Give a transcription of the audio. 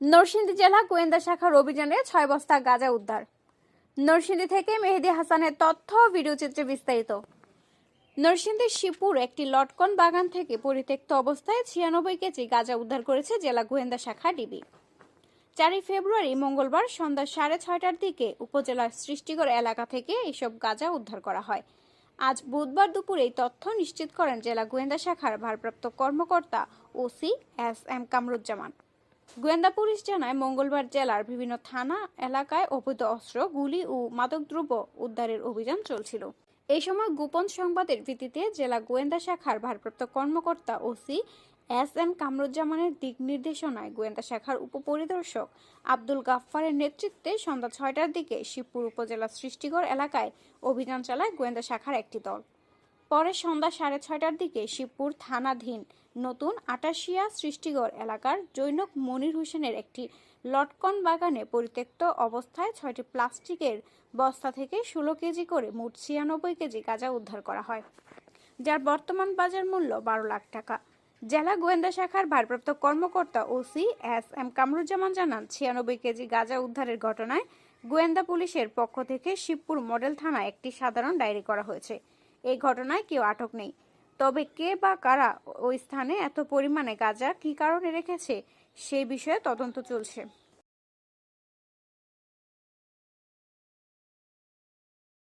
নরসিংদী জেলা গোয়েন্দা শাখার অভিযানে ছয় বস্তা গাঁজা উদ্ধার। নরসিংদী থেকে মেহেদি হাসানের তথ্য ভিডিওচিত্রে বিস্তারিত। নরসিংদীর শিবপুর একটি লটকন বাগান থেকে পরিত্যক্ত অবস্থায় ছিয়ানব্বই কেজি গাঁজা উদ্ধার করেছে জেলা গোয়েন্দা শাখা ডিবি। চারই ফেব্রুয়ারি মঙ্গলবার সন্ধ্যা সাড়ে ছয়টার দিকে উপজেলার সৃষ্টিগড় এলাকা থেকে এইসব গাঁজা উদ্ধার করা হয়। আজ বুধবার দুপুরে এই তথ্য নিশ্চিত করেন জেলা গোয়েন্দা শাখার ভারপ্রাপ্ত কর্মকর্তা ওসি এস এম কামরুজ্জামান। গোয়েন্দা পুলিশ জানায়, মঙ্গলবার জেলার বিভিন্ন থানা, এলাকায় অবৈধ অস্ত্র, গুলি ও মাদকদ্রব্য উদ্ধারের অভিযান চলছিল। এই সময় গোপন সংবাদের ভিত্তিতে জেলা গোয়েন্দা শাখার ভারপ্রাপ্ত কর্মকর্তা ওসি এস এম কামরুজ্জামানের দিক নির্দেশনায় গোয়েন্দা শাখার উপপরিদর্শক আব্দুল গাফফারের নেতৃত্বে সন্ধ্যা ছয়টার দিকে শিবপুর উপজেলার সৃষ্টিগড় এলাকায় অভিযান চালায় গোয়েন্দা শাখার একটি দল। পরে সন্ধ্যা সাড়ে ছয়টার দিকে শিবপুর থানাধীন নতুন আটাশিয়া সৃষ্টিগড় এলাকার জৈনক মনির হোসেনের একটি লটকন বাগানে পরিত্যক্ত অবস্থায় ছয়টি প্লাস্টিকের বস্তা থেকে ষোলো কেজি করে মোট ছিয়ানব্বই কেজি গাঁজা উদ্ধার করা হয়, যার বর্তমান বাজার মূল্য বারো লাখ টাকা। জেলা গোয়েন্দা শাখার ভারপ্রাপ্ত কর্মকর্তা ওসি এস এম কামরুজ্জামান জানান, ছিয়ানব্বই কেজি গাঁজা উদ্ধারের ঘটনায় গোয়েন্দা পুলিশের পক্ষ থেকে শিবপুর মডেল থানায় একটি সাধারণ ডায়েরি করা হয়েছে। এই ঘটনায় কেউ আটক নেই। তবে কে বা কারা ওই স্থানে এত পরিমাণে গাঁজা কী কারণে রেখেছে সেই বিষয়ে তদন্ত চলছে।